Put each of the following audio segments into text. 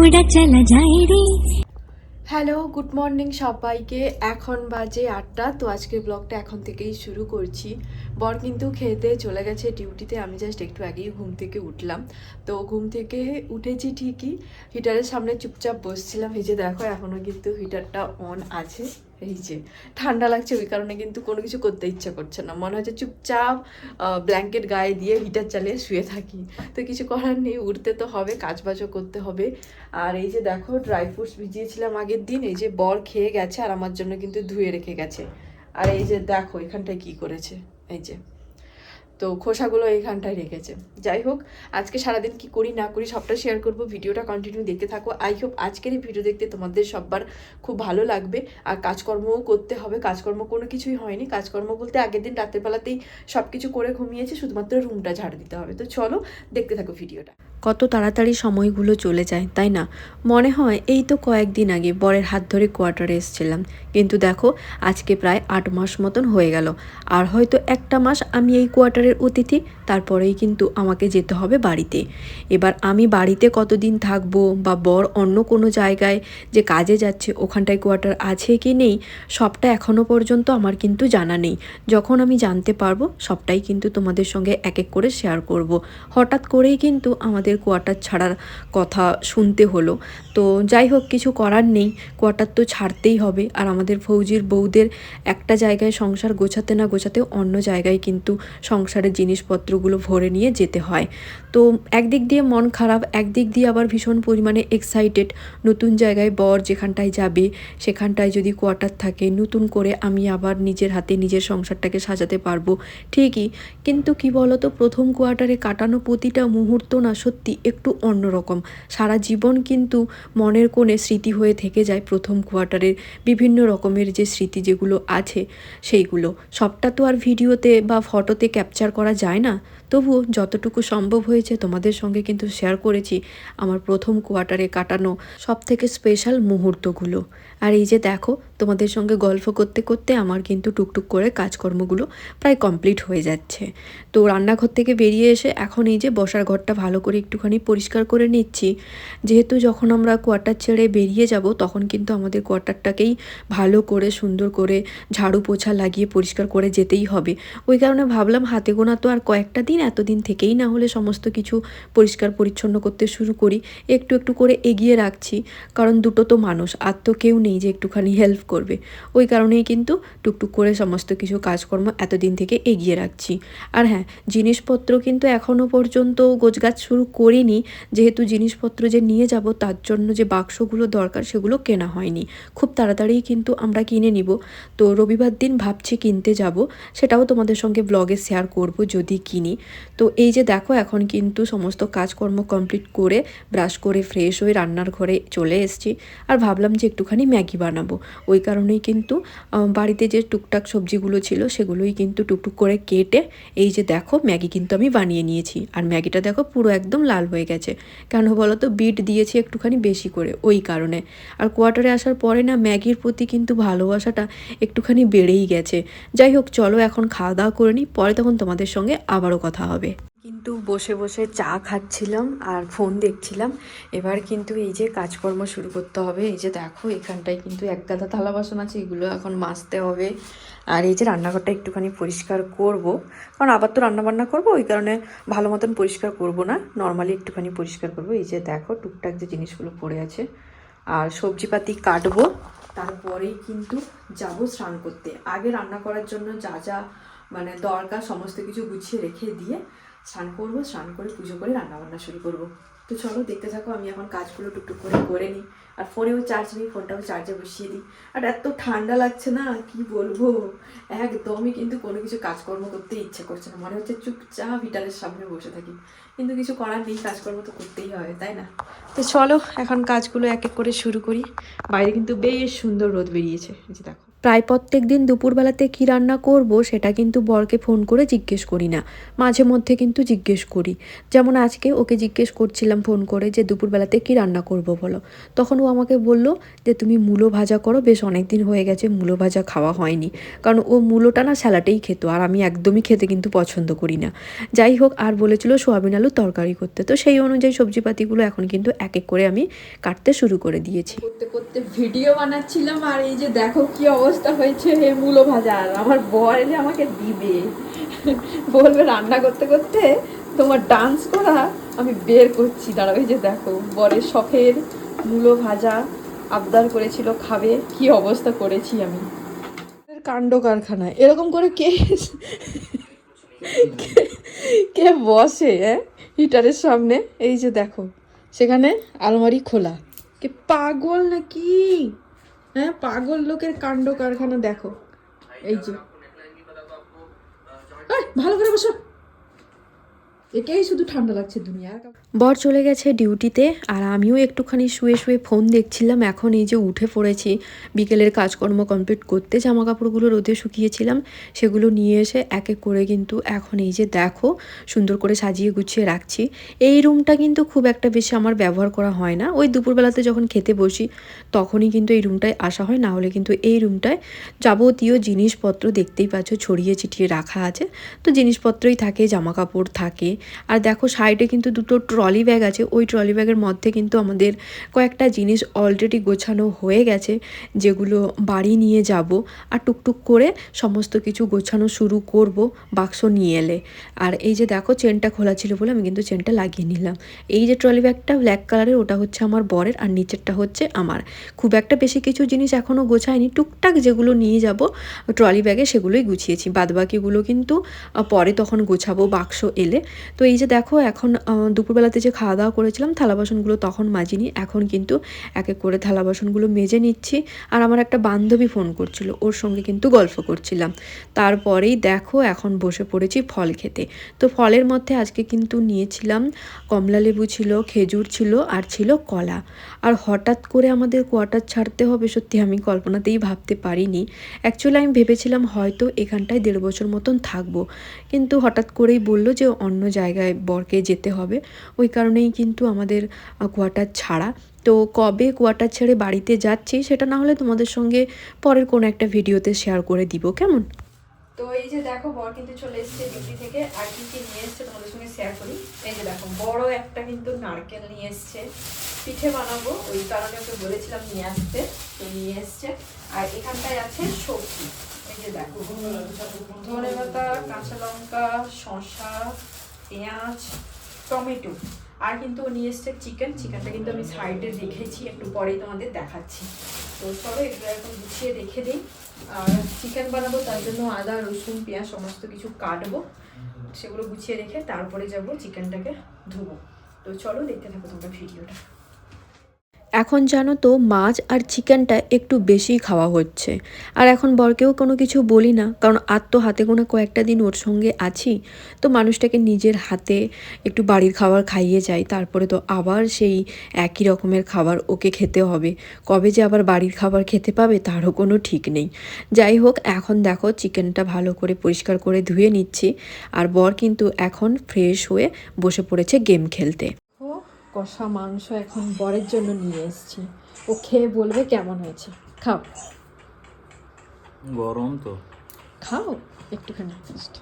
उड़ा चला जाए रे হ্যালো গুড মর্নিং সবাইকে এখন বাজে আটটা তো আজকের ব্লগটা এখন থেকেই শুরু করছি বর কিন্তু খেতে চলে গেছে ডিউটিতে আমি জাস্ট একটু আগেই ঘুম থেকে উঠলাম তো ঘুম থেকে উঠেছি ঠিকই হিটারের সামনে চুপচাপ বসছিলাম এই যে দেখো এখনও কিন্তু হিটারটা অন আছে এই যে, ঠান্ডা লাগছে, ওই কারণে কিন্তু কোনো কিছু করতে ইচ্ছা করছে না। মনে হচ্ছে চুপচাপ ব্ল্যাঙ্কেট গায়ে দিয়ে হিটার চালিয়ে শুয়ে থাকি। তো কিছু করার নেই উঠতে তো হবে কাজ বাজও করতে হবে। আর এই যে দেখো ড্রাই ফ্রুটস ভিজিয়েছিলাম আগের দিন, এই যে বর খেয়ে গেছে আর আমার জন্য কিন্তু ধুয়ে রেখে গেছে। আর এই যে দেখো, এখানটায় কি করেছে? এই যে। তো খোসাগুলো এইখানটায় রেখেছে। যাই হোক, আজকে সারাদিন কি করি না করি সবটা শেয়ার করব, ভিডিওটা কন্টিনিউ দেখতে থাকো। আই হোপ আজকের এই ভিডিও দেখতে তোমাদের সবার খুব ভালো লাগবে। আর কাজকর্মও করতে হবে, কাজকর্ম কোনো কিছুই হয়নি। কাজকর্ম বলতে আগের দিন রাতের বেলাতেই সব কিছু করে ঘুমিয়েছে, শুধুমাত্র রুমটা ঝাড় দিতে হবে। তো চলো, দেখতে থাকো ভিডিওটা কত তাড়াতাড়ি সময়গুলো চলে যায়, তাই না? মনে হয় এই তো কয়েকদিন আগে বরের হাত ধরে কোয়ার্টারে এসেছিলাম। কিন্তু দেখো, আজকে প্রায় আট মাস মতন হয়ে গেল। আর হয়তো একটা মাস আমি এই কোয়ার্টারের অতিথি, তারপরেই কিন্তু আমাকে যেতে হবে বাড়িতে। এবার আমি বাড়িতে কতদিন থাকব বা বর অন্য কোনো জায়গায় যে কাজে যাচ্ছে, ওখানটায় কোয়ার্টার আছে কি নেই, সবটা এখনও পর্যন্ত আমার কিন্তু জানা নেই। যখন আমি জানতে পারব, সবটাই কিন্তু তোমাদের সঙ্গে এক এক করে শেয়ার করব। হঠাৎ করেই কিন্তু আমাদের কোয়ার্টার ছাড়ার কথা শুনতে হলো। তো যাই হোক, কিছু করার নেই। কোয়ার্টার তো ছাড়তেই হবে। আর আমাদের ফৌজির বউদের একটা জায়গায় সংসার গোছাতে না গোছাতে অন্য জায়গায় কিন্তু সংসারের জিনিসপত্রগুলো ভরে নিয়ে যেতে হয়। তো একদিক দিয়ে মন খারাপ, একদিক দিয়ে আবার ভীষণ পরিমাণে এক্সাইটেড নতুন জায়গায় বর যেখানটায় যাবে, সেখানটায় যদি কোয়ার্টার থাকে, নতুন করে আমি আবার নিজের হাতে নিজের সংসারটাকে সাজাতে পারব ঠিকই। কিন্তু কি বলতো, প্রথম কোয়ার্টারে কাটানো প্রতিটা মুহূর্ত না সত্যি একটু অন্যরকম। সারা জীবন কিন্তু মনের কোণে স্মৃতি হয়ে থেকে যায় প্রথম কোয়ার্টারের বিভিন্ন রকমের যে স্মৃতি যেগুলো আছে সেইগুলো। সবটা তো আর ভিডিওতে বা ফটোতে ক্যাপচার করা যায় না। তবুও যতটুকু সম্ভব হয়েছে তোমাদের সঙ্গে কিন্তু শেয়ার করেছি আমার প্রথম কোয়ার্টারে কাটানো সব থেকে স্পেশাল মুহূর্তগুলো। আর এই যে দেখো তোমাদের সঙ্গে গল্প করতে করতে আমার কিন্তু টুকটুক করে কাজকর্মগুলো প্রায় কমপ্লিট হয়ে যাচ্ছে। তো রান্নাঘর থেকে বেরিয়ে এসে এখন এই যে বসার ঘরটা ভালো করে একটুখানি পরিষ্কার করে নিচ্ছি। যেহেতু যখন আমরা কোয়ার্টার ছেড়ে বেরিয়ে যাব, তখন কিন্তু আমাদের কোয়ার্টারটাকেই ভালো করে, সুন্দর করে ঝাড়ু পোছা লাগিয়ে পরিষ্কার করে যেতেই হবে। ওই কারণে ভাবলাম হাতে গোনা তো আর কয়েকটা দিন, এতদিন থেকেই না হলে সমস্ত কিছু পরিষ্কার পরিচ্ছন্ন করতে শুরু করি। একটু একটু করে এগিয়ে রাখছি, কারণ দুটো তো মানুষ, আর তো কেউ নেই যে একটুখানি হেল্প করবে। ওই কারণেই কিন্তু টুকটুক করে সমস্ত কিছু কাজকর্ম এতদিন থেকে এগিয়ে রাখছি। আর হ্যাঁ জিনিসপত্র কিন্তু এখনও পর্যন্ত গোছগাছ শুরু করিনি। যেহেতু জিনিসপত্র যে নিয়ে যাব, তার জন্য যে বাক্সগুলো দরকার সেগুলো কেনা হয়নি। খুব তাড়াতাড়ি কিন্তু আমরা কিনে নিব। তো রবিবার দিন ভাবছি কিনতে যাব। সেটাও তোমাদের সঙ্গে ব্লগে শেয়ার করব যদি কিনি। তো এই যে দেখো, এখন কিন্তু সমস্ত কাজকর্ম কমপ্লিট করে ব্রাশ করে ফ্রেশ হয়ে রান্নার ঘরে চলে এসেছি। আর ভাবলাম যে একটুখানি ম্যাগি বানাবো। ওই কারণেই কিন্তু বাড়িতে যে টুকটাক সবজিগুলো ছিল সেগুলোই কিন্তু টুকটুক করে কেটে, এই যে দেখো ম্যাগি কিন্তু আমি বানিয়ে নিয়েছি। আর ম্যাগিটা দেখো পুরো একদম লাল হয়ে গেছে। কেন বলো তো বিট দিয়েছি একটুখানি বেশি করে, ওই কারণে। আর কোয়ার্টারে আসার পরে না ম্যাগির প্রতি কিন্তু ভালোবাসাটা একটুখানি বেড়েই গেছে। যাই হোক, চলো এখন খাওয়া দাওয়া করে নিই, পরে তখন তোমাদের সঙ্গে আবারও কথা হবে। কিন্তু বসে বসে চা খাচ্ছিলাম আর ফোন দেখছিলাম। এবার কিন্তু এই যে কাজকর্ম শুরু করতে হবে, এই যে দেখো এখানটায় কিন্তু এক গাদা থালা বাসন আছে, এগুলো এখন মাজতে হবে। আর এই যে রান্নাঘরটা একটুখানি পরিষ্কার করব, কারণ আবার তো রান্নাবান্না করব, ওই কারণে ভালো মতন পরিষ্কার করব না। নর্মালি একটুখানি পরিষ্কার করব। এই যে দেখো টুকটাক যে জিনিসগুলো পড়ে আছে। আর সবজিপাতি কাটবো, তারপরেই কিন্তু যাব স্নান করতে। আগে রান্না করার জন্য যা যা মানে দরকার, সমস্ত কিছু গুছিয়ে রেখে দিয়ে স্নান করব, স্নান করে পুজো করে রান্নাবান্না শুরু করব। তো চলো দেখতে থাকো, আমি এখন কাজগুলো টুকটুক করে করে নিই। আর ফোনেও চার্জ নিই, ফোনটাও চার্জে বসিয়ে দিই। আর এত ঠান্ডা লাগছে না, কি বলব? একদমই কিন্তু কোনো কিছু কাজকর্ম করতে ইচ্ছে করছে না। মনে হচ্ছে চুপচাপ হিটারের সামনে বসে থাকি। কিন্তু কিছু করার নেই কাজকর্ম তো করতেই হবে তাই না? তো চলো এখন কাজগুলো এক এক করে শুরু করি। বাইরে কিন্তু বেশ সুন্দর রোদ বেরিয়েছে এই যে দেখো। প্রায় প্রত্যেক দিন দুপুরবেলাতে কী রান্না করব সেটা কিন্তু বরকে ফোন করে জিজ্ঞেস করি না মাঝে মধ্যে কিন্তু জিজ্ঞেস করি। যেমন আজকে ওকে জিজ্ঞেস করছিলাম ফোন করে যে দুপুরবেলাতে কী রান্না করব বলো। তখন ও আমাকে বলল যে তুমি মূলো ভাজা করো বেশ অনেক দিন হয়ে গেছে মূলো ভাজা খাওয়া হয়নি। কারণ ও মূলোটা না স্যালাটেই খেত আর আমি একদমই খেতে কিন্তু পছন্দ করি না। যাই হোক আর বলেছিল সোয়াবিন আলু তরকারি করতে। তো সেই অনুযায়ী সবজিপাতিগুলো এখন কিন্তু এক এক করে আমি কাটতে শুরু করে দিয়েছি। করতে করতে ভিডিও বানাচ্ছিলাম আর এই যে দেখো কি অবস্থা হয়েছে হে মূলো ভাজার আমার বর এলে আমাকে দিবে। বলবে রান্না করতে করতে তোমার ডান্স করা আমি বের করছি। দাঁড়াও এই যে দেখো বরের শখের মূলো ভাজা আবদার করেছিল খাবে। কি অবস্থা করেছি আমি। কাণ্ড কারখানা। এরকম করে কে কে- কে বসে হ্যাঁ? হিটারের সামনে, এই যে দেখো, সেখানে আলমারি খোলা। কে পাগল নাকি? হ্যাঁ পাগল লোকের কাণ্ড কারখানা দেখো। এই যে। ভালো করে বসো। একেই শুধু ঠান্ডা লাগছে দুনিয়া বর চলে গেছে ডিউটিতে আর আমিও একটুখানি শুয়ে শুয়ে ফোন দেখছিলাম। এখন এই যে উঠে পড়েছি, বিকেলের কাজকর্ম কমপ্লিট করতে জামা কাপড়গুলো রোদে শুকিয়েছিলাম, সেগুলো নিয়ে এসে এক এক করে কিন্তু এখন এই যে দেখো, সুন্দর করে সাজিয়ে গুছিয়ে রাখছি। এই রুমটা কিন্তু খুব একটা বেশি আমার ব্যবহার করা হয় না। ওই দুপুরবেলাতে যখন খেতে বসি, তখনই কিন্তু এই রুমটায় আসা হয়। না হলে কিন্তু এই রুমটায় যাবতীয় জিনিসপত্র দেখতেই পাচ্ছ, ছড়িয়ে ছিটিয়ে রাখা আছে। তো জিনিসপত্রই থাকে জামা কাপড় থাকে। আর দেখো সাইডে কিন্তু দুটো ট্রলি ব্যাগ আছে ওই ট্রলি ব্যাগের মধ্যে কিন্তু আমাদের কয়েকটা জিনিস অলরেডি গোছানো হয়ে গেছে যেগুলো বাড়ি নিয়ে যাব আর টুকটুক করে সমস্ত কিছু গোছানো শুরু করব বাক্স নিয়ে এলে। আর এই যে দেখো চেনটা খোলা ছিল বলে আমি কিন্তু চেনটা লাগিয়ে নিলাম। এই যে ট্রলি ব্যাগটা ব্ল্যাক কালারের ওটা হচ্ছে আমার বরের আর নিচেরটা হচ্ছে আমার। খুব একটা বেশি কিছু জিনিস এখনও গোছায়নি টুকটাক যেগুলো নিয়ে যাব ট্রলি ব্যাগে সেগুলোই গুছিয়েছি। বাদবাকিগুলো কিন্তু পরে তখন গোছাবো বাক্স এলে। তো এই যে দেখো এখন আহ, দুপুরবেলাতে যে খাওয়া দাওয়া করেছিলাম, থালা বাসনগুলো তখন মাজিনি। এখন কিন্তু এক এক করে থালা বাসনগুলো মেজে নিচ্ছি। আর আমার একটা বান্ধবী ফোন করছিল, ওর সঙ্গে কিন্তু গল্প করছিলাম। তারপরেই দেখো, এখন বসে পড়েছি ফল খেতে। তো ফলের মধ্যে আজকে কিন্তু নিয়েছিলাম কমলা লেবু ছিল, খেজুর ছিল আর ছিল কলা। আর হঠাৎ করে আমাদের কোয়ার্টার ছাড়তে হবে সত্যি আমি কল্পনাতেই ভাবতে পারিনি। অ্যাকচুয়ালি আমি ভেবেছিলাম হয়তো এখানটায় দেড় বছর মতন থাকব। কিন্তু হঠাৎ করেই বলল যে অন্য জায়গায় বরকে যেতে হবে। ওই কারণেই কিন্তু আমাদের কোয়ার্টার ছাড়া। তো কবে কোয়ার্টার ছেড়ে বাড়িতে যাচ্ছি সেটা না হলে তোমাদের সঙ্গে পরের কোনো একটা ভিডিওতে শেয়ার করে দিব, কেমন? তো এই যে দেখো, বর কিন্তু চলে এসেছে ডিউটি থেকে। আর কি কি নিয়ে এসছে তোমাদের সঙ্গে শেয়ার করি? এই যে দেখো, বড় একটা কিন্তু নারকেল নিয়ে এসছে। পিঠে বানাবো, ওই কারণে ওকে বলেছিলাম নিয়ে আসতে। তো নিয়ে এসছে। আর এখানটায় আছে সবজি। এই যে দেখো ধনে পাতা কাঁচা লঙ্কা, শসা, পেঁয়াজ টমেটো। আর কিন্তু নিয়ে এসছে চিকেন। চিকেনটা কিন্তু আমি সাইডে রেখেছি, একটু পরেই তোমাদের দেখাচ্ছি। তো চলো এগুলো এখন গুছিয়ে রেখে দিই। আর চিকেন বানাবো, তার জন্য আদা, রসুন, পেঁয়াজ সমস্ত কিছু কাটবো। সেগুলো গুছিয়ে রেখে তারপরে যাব চিকেনটাকে ধুবো। তো চলো দেখতে থাকো তোমরা ভিডিওটা। এখন জানো তো মাছ আর চিকেনটা একটু বেশি খাওয়া হচ্ছে। আর এখন বরকেও কোনো কিছু বলি না, কারণ আর তো হাতে গোনা কয়েকটা দিন ওর সঙ্গে আছি, তো মানুষটাকে নিজের হাতে একটু বাড়ির খাবার খাইয়ে যাই, তারপরে তো আবার সেই একই রকমের খাবার ওকে খেতে হবে। কবে যে আবার বাড়ির খাবার খেতে পাবে তারও কোনো ঠিক নেই। যাই হোক, এখন দেখো চিকেনটা ভালো করে পরিষ্কার করে ধুয়ে নিচ্ছি, আর বর কিন্তু এখন ফ্রেশ হয়ে বসে পড়েছে গেম খেলতে। কষা মাংস এখন বরের জন্য নিয়ে এসেছি। ও খেয়ে বলবে কেমন হয়েছে। খাও। গরম তো। খাও একটুখানি জাস্ট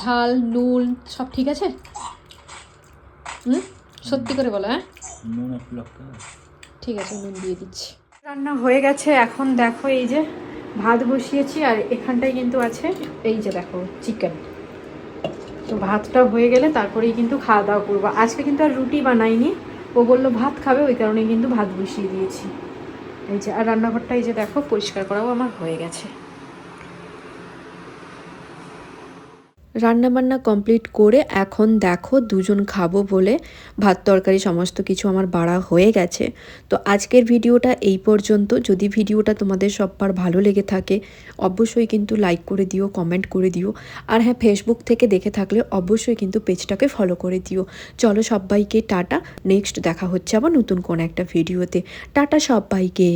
ঝাল নুন সব ঠিক আছে? হুম? সত্যি করে বলো হ্যাঁ? নুন। ঠিক আছে নুন দিয়ে দিচ্ছি। রান্না হয়ে গেছে এখন দেখো এই যে ভাত বসিয়েছি আর এখানটায় কিন্তু আছে এই যে দেখো চিকেন তো ভাতটা হয়ে গেলে তারপরেই কিন্তু খাওয়া দাওয়া করব। আজকে কিন্তু আর রুটি বানাইনি। ও বলল, ভাত খাবে? ওই কারণে কিন্তু ভাত বসিয়ে দিয়েছি। এই যে, আর রান্নাঘরটা এই যে দেখো পরিষ্কার করাও আমার হয়ে গেছে। রান্নাবান্না কমপ্লিট করে এখন দেখো দুজন খাব বলে ভাত তরকারি সমস্ত কিছু আমার বাড়া হয়ে গেছে। তো আজকের ভিডিওটা এই পর্যন্ত। যদি ভিডিওটা তোমাদের সব্বার ভালো লেগে থাকে, অবশ্যই কিন্তু লাইক করে দিও কমেন্ট করে দিও। আর হ্যাঁ ফেসবুক থেকে দেখে থাকলে অবশ্যই কিন্তু পেজটাকে ফলো করে দিও। চলো সবাইকে টাটা। নেক্সট দেখা হচ্ছে আবার নতুন কোন একটা ভিডিওতে। টাটা সবাইকে